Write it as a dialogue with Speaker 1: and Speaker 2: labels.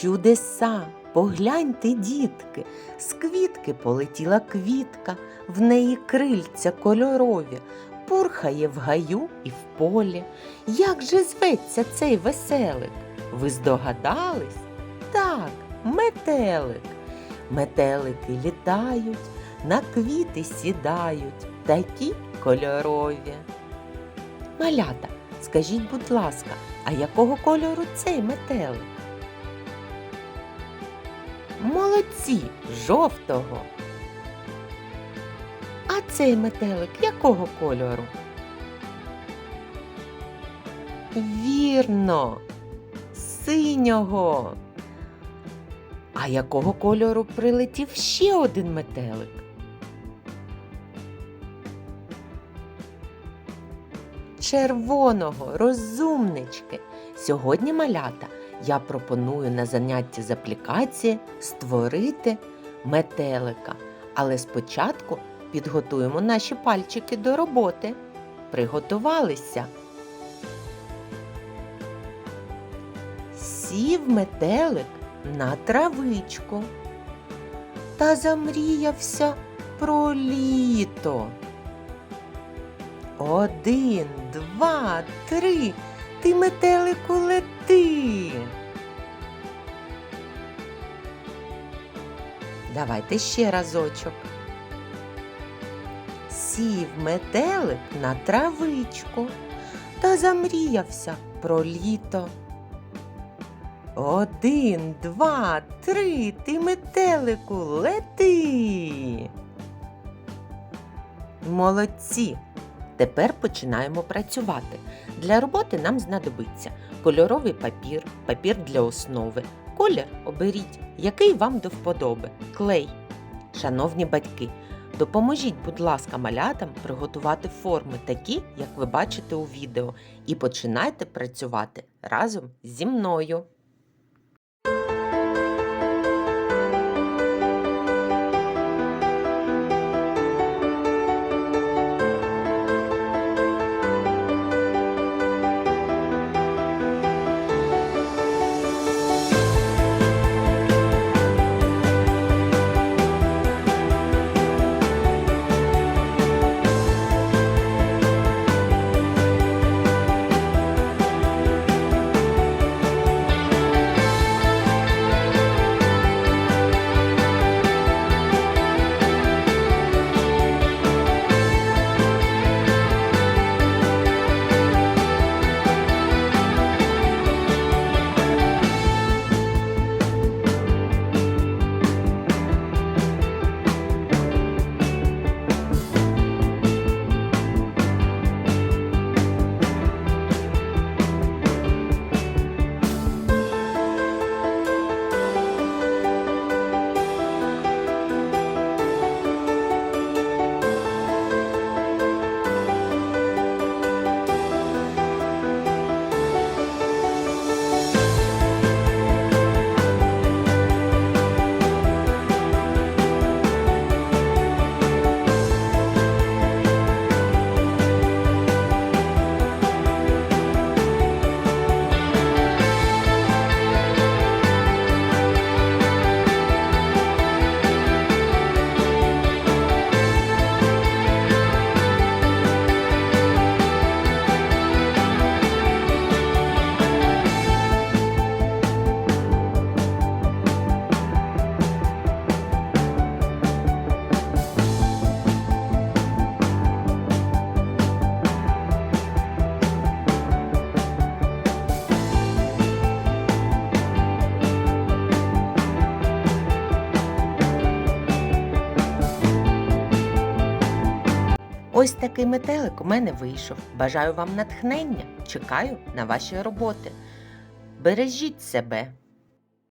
Speaker 1: Чудеса, погляньте, дітки, з квітки полетіла квітка, в неї крильця кольорові, пурхає в гаю і в полі. Як же зветься цей веселик? Ви здогадались? Так, метелик. Метелики літають, на квіти сідають, такі кольорові. Малята, скажіть, будь ласка, а якого кольору цей метелик? Молодці, жовтого. А цей метелик якого кольору? Вірно, синього. А якого кольору прилетів ще один метелик? Червоного, розумнички. Сьогодні малята я пропоную на занятті з аплікації створити метелика. Але спочатку підготуємо наші пальчики до роботи. Приготувалися. Сів метелик на травичку та замріявся про літо. Один, два, три. Ти метелику лети. Давайте ще разочок. Сів метелик на травичку та замріявся про літо. Один, два, три, ти метелику лети. Молодці! Тепер починаємо працювати. Для роботи нам знадобиться кольоровий папір, папір для основи. Колір оберіть, який вам до вподоби. Клей. Шановні батьки, допоможіть, будь ласка, малятам приготувати форми такі, як ви бачите у відео, і починайте працювати разом зі мною. Ось такий метелик у мене вийшов. Бажаю вам натхнення. Чекаю на ваші роботи. Бережіть себе.